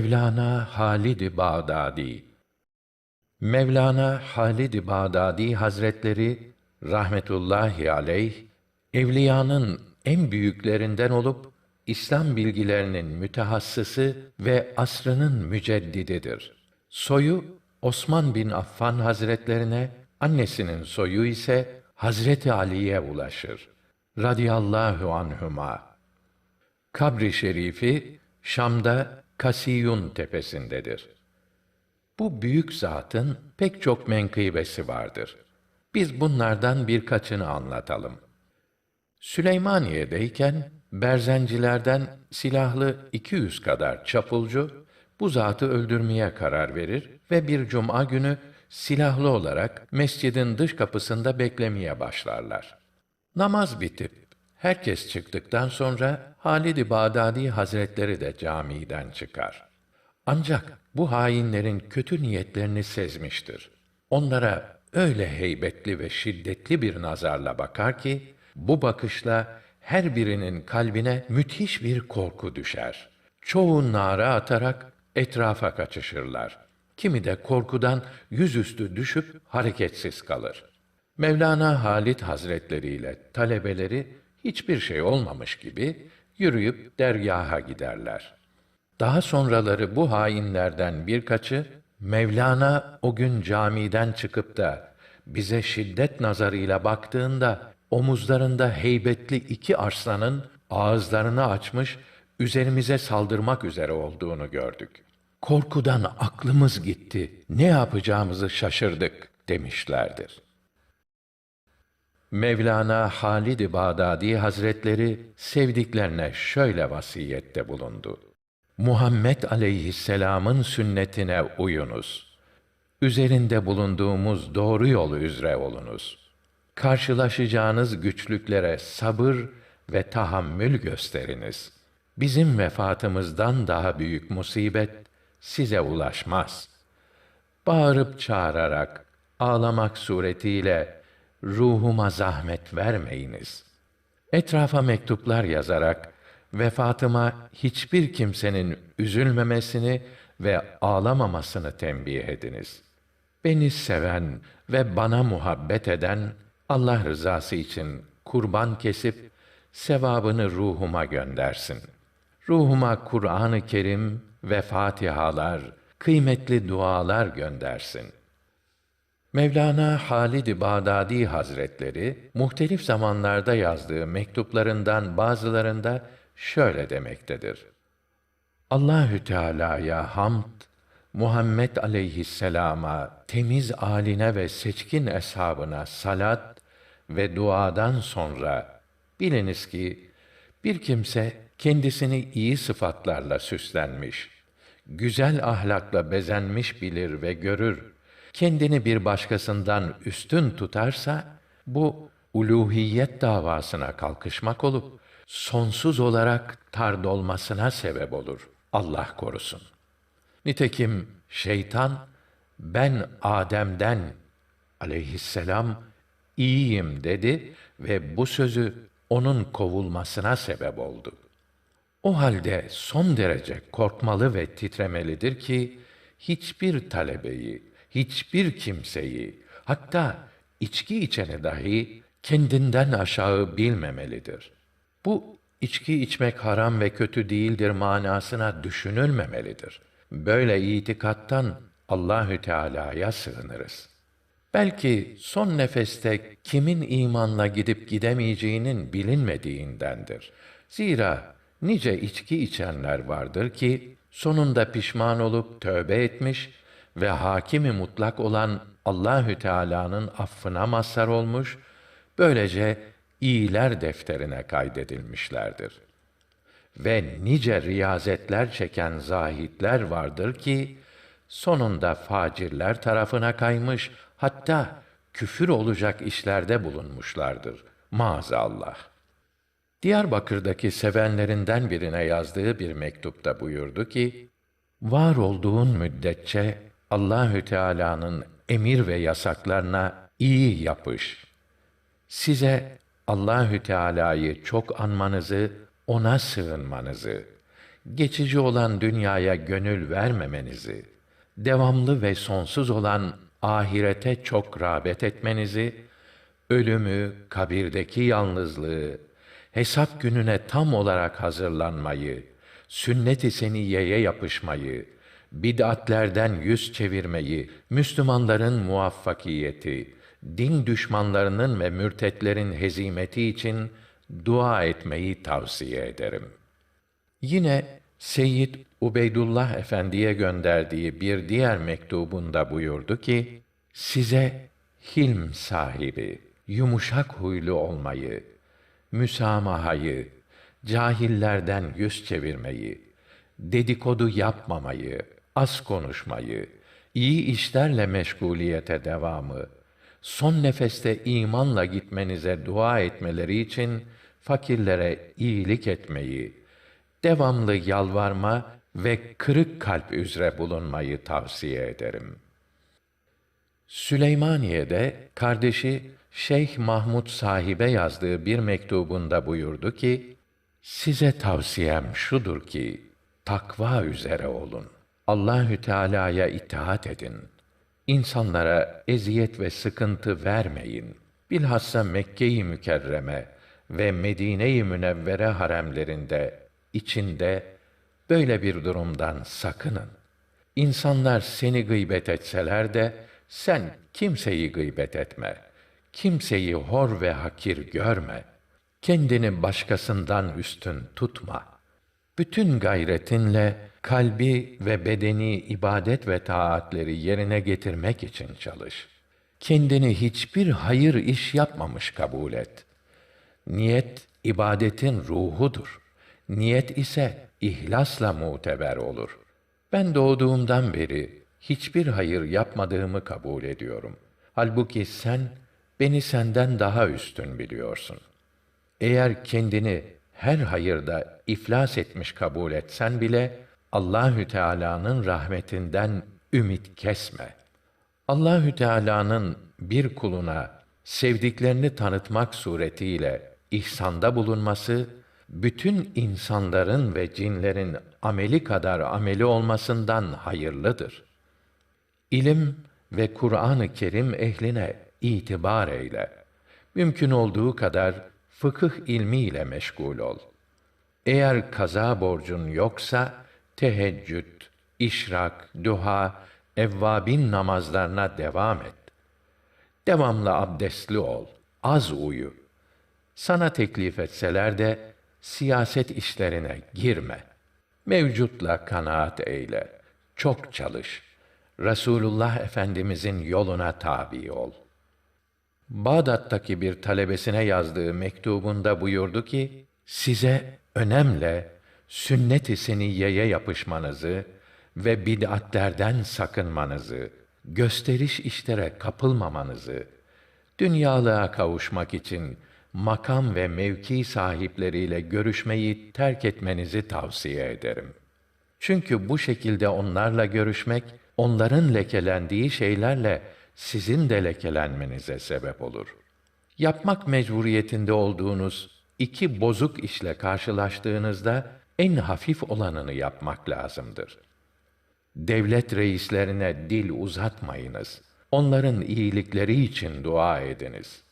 Mevlana Halid-i Bağdadi Mevlana Halid-i Bağdadi Hazretleri rahmetullahi aleyh evliyanın en büyüklerinden olup İslam bilgilerinin mütehassısı ve asrının müceddididir. Soyu Osman bin Affan Hazretlerine, annesinin soyu ise Hazreti Ali'ye ulaşır. Radiyallahu anhuma. Kabri şerifi Şam'da Kasiyun tepesindedir. Bu büyük zatın pek çok menkıbesi vardır. Biz bunlardan birkaçını anlatalım. Süleymaniye'deyken berzencilerden silahlı 200 kadar çapulcu bu zatı öldürmeye karar verir ve bir cuma günü silahlı olarak mescidin dış kapısında beklemeye başlarlar. Namaz bitip herkes çıktıktan sonra Halid-i Bağdadi Hazretleri de camiden çıkar. Ancak bu hainlerin kötü niyetlerini sezmiştir. Onlara öyle heybetli ve şiddetli bir nazarla bakar ki bu bakışla her birinin kalbine müthiş bir korku düşer. Çoğu nara atarak etrafa kaçışırlar. Kimi de korkudan yüzüstü düşüp hareketsiz kalır. Mevlana Halit Hazretleri ile talebeleri hiçbir şey olmamış gibi yürüyüp dergaha giderler. Daha sonraları bu hainlerden birkaçı Mevlana o gün camiden çıkıp da bize şiddet nazarıyla baktığında omuzlarında heybetli iki arslanın ağızlarını açmış üzerimize saldırmak üzere olduğunu gördük. Korkudan aklımız gitti. Ne yapacağımızı şaşırdık demişlerdir. Mevlana Halid-i Bağdadi Hazretleri sevdiklerine şöyle vasiyette bulundu. Muhammed aleyhisselamın sünnetine uyunuz. Üzerinde bulunduğumuz doğru yolu üzere olunuz. Karşılaşacağınız güçlüklere sabır ve tahammül gösteriniz. Bizim vefatımızdan daha büyük musibet size ulaşmaz. Bağırıp çağırarak, ağlamak suretiyle ruhuma zahmet vermeyiniz. Etrafa mektuplar yazarak vefatıma hiçbir kimsenin üzülmemesini ve ağlamamasını tembih ediniz. Beni seven ve bana muhabbet eden Allah rızası için kurban kesip sevabını ruhuma göndersin. Ruhuma Kur'an-ı Kerim ve fatihalar, kıymetli dualar göndersin. Mevlana Halid-i Bağdadi Hazretleri muhtelif zamanlarda yazdığı mektuplarından bazılarında şöyle demektedir. Allahü Teala'ya hamd, Muhammed aleyhisselama, temiz aline ve seçkin eshabına salat ve duadan sonra biliniz ki bir kimse kendisini iyi sıfatlarla süslenmiş, güzel ahlakla bezenmiş bilir ve görür. Kendini bir başkasından üstün tutarsa bu uluhiyet davasına kalkışmak olup sonsuz olarak tard olmasına sebep olur. Allah korusun. Nitekim şeytan ben Adem'den aleyhisselam iyiyim dedi ve bu sözü onun kovulmasına sebep oldu. O halde son derece korkmalı ve titremelidir ki hiçbir talebeyi, hiçbir kimseyi, hatta içki içeni dahi kendinden aşağı bilmemelidir. Bu içki içmek haram ve kötü değildir manasına düşünülmemelidir. Böyle itikattan Allahü Teala'ya sığınırız. Belki son nefeste kimin imanla gidip gidemeyeceğinin bilinmediğindendir. Zira nice içki içenler vardır ki sonunda pişman olup tövbe etmiş ve hakimi mutlak olan Allahü Teala'nın affına mazhar olmuş, böylece iyiler defterine kaydedilmişlerdir. Ve nice riyazetler çeken zahitler vardır ki sonunda facirler tarafına kaymış, hatta küfür olacak işlerde bulunmuşlardır. Maazallah. Diyarbakır'daki sevenlerinden birine yazdığı bir mektupta buyurdu ki, var olduğun müddetçe Allahü Teala'nın emir ve yasaklarına iyi yapış. Size Allahü Teala'yı çok anmanızı, ona sığınmanızı, geçici olan dünyaya gönül vermemenizi, devamlı ve sonsuz olan ahirete çok rağbet etmenizi, ölümü, kabirdeki yalnızlığı, hesap gününe tam olarak hazırlanmayı, sünnet-i seniyeye yapışmayı, bid'atlerden yüz çevirmeyi, Müslümanların muvaffakiyeti, din düşmanlarının ve mürtetlerin hezimeti için dua etmeyi tavsiye ederim. Yine Seyyid Ubeydullah Efendi'ye gönderdiği bir diğer mektubunda buyurdu ki, size hilm sahibi, yumuşak huylu olmayı, müsamahayı, cahillerden yüz çevirmeyi, dedikodu yapmamayı, az konuşmayı, iyi işlerle meşguliyete devamı, son nefeste imanla gitmenize dua etmeleri için fakirlere iyilik etmeyi, devamlı yalvarma ve kırık kalp üzere bulunmayı tavsiye ederim. Süleymaniye'de kardeşi Şeyh Mahmud sahibe yazdığı bir mektubunda buyurdu ki, size tavsiyem şudur ki, takva üzere olun. Allahü Teala'ya itaat edin. İnsanlara eziyet ve sıkıntı vermeyin. Bilhassa Mekke-i Mükerreme ve Medine-i Münevvere haremlerinde, içinde böyle bir durumdan sakının. İnsanlar seni gıybet etseler de sen kimseyi gıybet etme. Kimseyi hor ve hakir görme. Kendini başkasından üstün tutma. Bütün gayretinle kalbi ve bedeni ibadet ve taatleri yerine getirmek için çalış. Kendini hiçbir hayır iş yapmamış kabul et. Niyet ibadetin ruhudur. Niyet ise ihlasla muteber olur. Ben doğduğumdan beri hiçbir hayır yapmadığımı kabul ediyorum. Halbuki sen beni senden daha üstün biliyorsun. Eğer kendini her hayırda iflas etmiş kabul etsen bile Allahü Teala'nın rahmetinden ümit kesme. Allahü Teala'nın bir kuluna sevdiklerini tanıtmak suretiyle ihsanda bulunması bütün insanların ve cinlerin ameli kadar ameli olmasından hayırlıdır. İlim ve Kur'an-ı Kerim ehline itibar eyle. Mümkün olduğu kadar fıkıh ilmiyle meşgul ol. Eğer kaza borcun yoksa teheccüd, işrak, duha, evvabin namazlarına devam et. Devamlı abdestli ol, az uyu. Sana teklif etseler de siyaset işlerine girme. Mevcutla kanaat eyle. Çok çalış. Resulullah Efendimizin yoluna tabi ol. Bağdat'taki bir talebesine yazdığı mektubunda buyurdu ki, size önemle sünnet-i seniyeye yapışmanızı ve bid'atlerden sakınmanızı, gösteriş işlere kapılmamanızı, dünyalığa kavuşmak için makam ve mevki sahipleriyle görüşmeyi terk etmenizi tavsiye ederim. Çünkü bu şekilde onlarla görüşmek, onların lekelendiği şeylerle sizin de lekelenmenize sebep olur. Yapmak mecburiyetinde olduğunuz iki bozuk işle karşılaştığınızda en hafif olanını yapmak lazımdır. Devlet reislerine dil uzatmayınız. Onların iyilikleri için dua ediniz.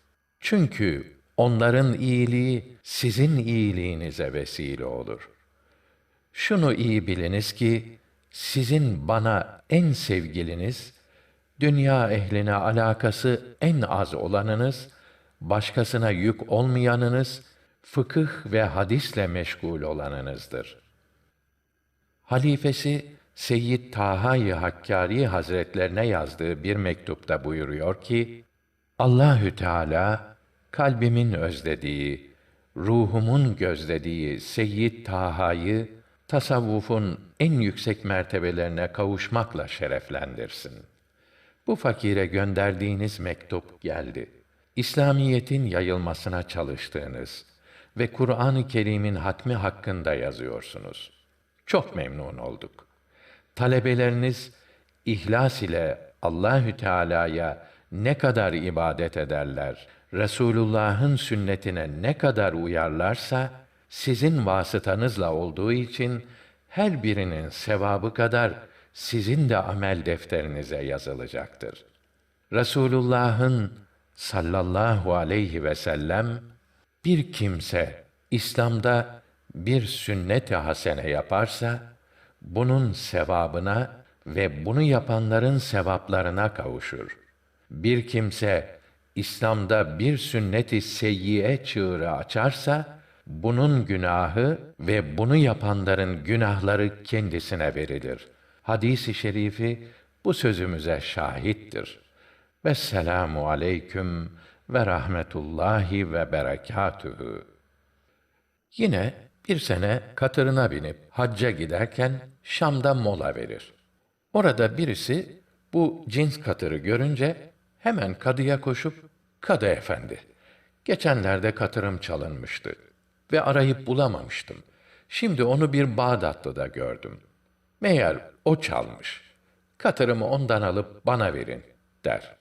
Çünkü onların iyiliği sizin iyiliğinize vesile olur. Şunu iyi biliniz ki sizin bana en sevgiliniz, dünya ehline alakası en az olanınız, başkasına yük olmayanınız, fıkıh ve hadisle meşgul olanınızdır. Halifesi Seyyid Taha-i Hakkari Hazretlerine yazdığı bir mektupta buyuruyor ki, Allahü Teala kalbimin özlediği, ruhumun gözlediği Seyyid Taha'yı tasavvufun en yüksek mertebelerine kavuşmakla şereflendirsin. Bu fakire gönderdiğiniz mektup geldi. İslamiyetin yayılmasına çalıştığınız ve Kur'an-ı Kerim'in hatmi hakkında yazıyorsunuz. Çok memnun olduk. Talebeleriniz ihlas ile Allahü Teala'ya ne kadar ibadet ederler, Resulullah'ın sünnetine ne kadar uyarlarsa sizin vasıtanızla olduğu için her birinin sevabı kadar sizin de amel defterinize yazılacaktır. Resulullah'ın sallallahu aleyhi ve sellem bir kimse İslam'da bir sünnet-i hasene yaparsa bunun sevabına ve bunu yapanların sevaplarına kavuşur. Bir kimse İslam'da bir sünnet-i seyyiye çığırı açarsa bunun günahı ve bunu yapanların günahları kendisine verilir. Hadis-i şerifi bu sözümüze şahittir. Vesselamu aleyküm ve rahmetullahi ve berekatühü. Yine bir sene katırına binip hacca giderken Şam'da mola verir. Orada birisi bu cins katırı görünce hemen kadıya koşup, Kadı efendi, geçenlerde katırım çalınmıştı ve arayıp bulamamıştım. Şimdi onu bir Bağdatlı'da gördüm. Meğer o çalmış. Katırımı ondan alıp bana verin, der.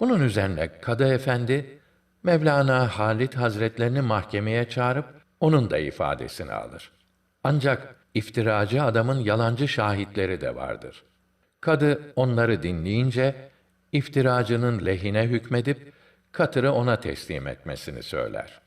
Bunun üzerine Kadı efendi, Mevlana Halit Hazretlerini mahkemeye çağırıp onun da ifadesini alır. Ancak iftiracı adamın yalancı şahitleri de vardır. Kadı onları dinleyince iftiracının lehine hükmedip katırı ona teslim etmesini söyler.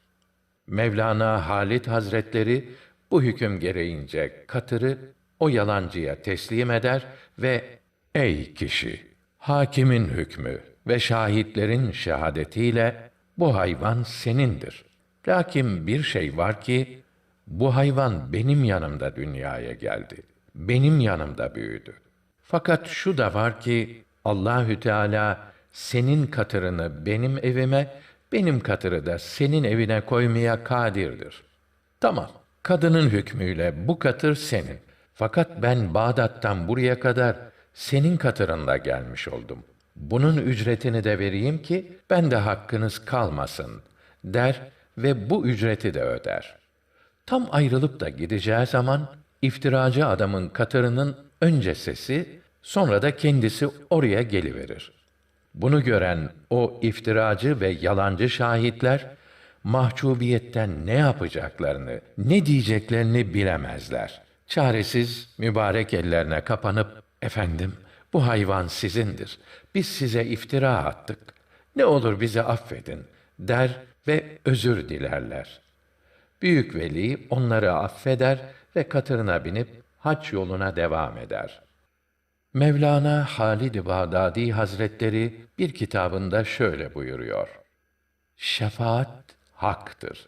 Mevlana Halit Hazretleri bu hüküm gereğince katırı o yalancıya teslim eder ve ey kişi hakimin hükmü ve şahitlerin şehadetiyle bu hayvan senindir. Lakin bir şey var ki bu hayvan benim yanımda dünyaya geldi. Benim yanımda büyüdü. Fakat şu da var ki Allahü Teala senin katırını benim evime, benim katırı da senin evine koymaya kadirdir. Tamam, kadının hükmüyle bu katır senin. Fakat ben Bağdat'tan buraya kadar senin katırınla gelmiş oldum. Bunun ücretini de vereyim ki ben de hakkınız kalmasın der ve bu ücreti de öder. Tam ayrılıp da gideceği zaman iftiracı adamın katırının önce sesi, sonra da kendisi oraya geliverir. Bunu gören o iftiracı ve yalancı şahitler mahcubiyetten ne yapacaklarını, ne diyeceklerini bilemezler. Çaresiz mübarek ellerine kapanıp efendim bu hayvan sizindir. Biz size iftira attık. Ne olur bizi affedin der ve özür dilerler. Büyük veli onları affeder ve katırına binip hac yoluna devam eder. Mevlana Halid-i Bağdadi Hazretleri bir kitabında şöyle buyuruyor. Şefaat haktır.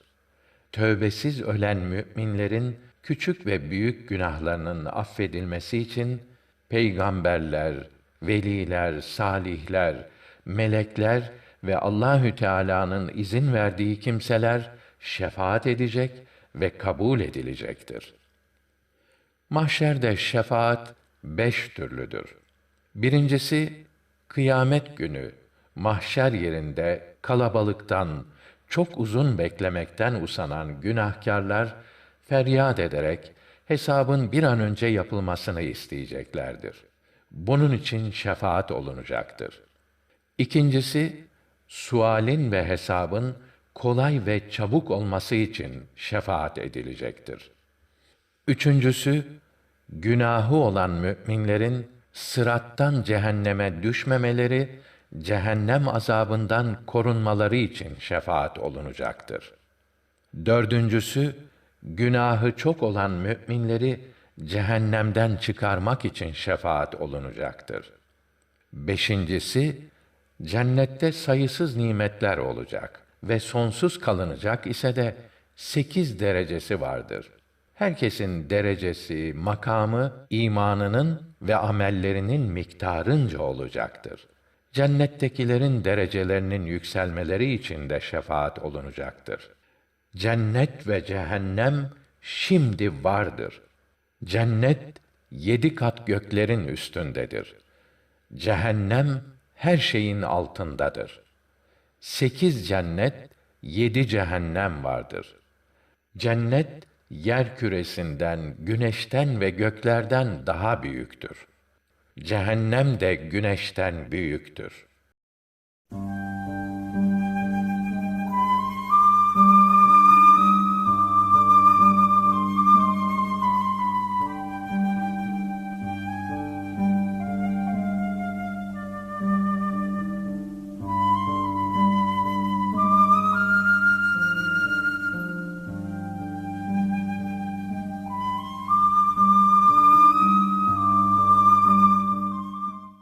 Tövbesiz ölen müminlerin küçük ve büyük günahlarının affedilmesi için peygamberler, veliler, salihler, melekler ve Allahü Teala'nın izin verdiği kimseler şefaat edecek ve kabul edilecektir. Mahşerde şefaat beş türlüdür. Birincisi, kıyamet günü mahşer yerinde kalabalıktan, çok uzun beklemekten usanan günahkarlar feryat ederek hesabın bir an önce yapılmasını isteyeceklerdir. Bunun için şefaat olunacaktır. İkincisi, sualin ve hesabın kolay ve çabuk olması için şefaat edilecektir. Üçüncüsü, günahı olan müminlerin sırattan cehenneme düşmemeleri, cehennem azabından korunmaları için şefaat olunacaktır. Dördüncüsü, günahı çok olan müminleri cehennemden çıkarmak için şefaat olunacaktır. Beşincisi, cennette sayısız nimetler olacak ve sonsuz kalınacak ise de sekiz derecesi vardır. Herkesin derecesi, makamı, imanının ve amellerinin miktarınca olacaktır. Cennettekilerin derecelerinin yükselmeleri için de şefaat olunacaktır. Cennet ve cehennem şimdi vardır. Cennet yedi kat göklerin üstündedir. Cehennem her şeyin altındadır. Sekiz cennet, yedi cehennem vardır. Cennet, yer küresinden, güneşten ve göklerden daha büyüktür. Cehennem de güneşten büyüktür.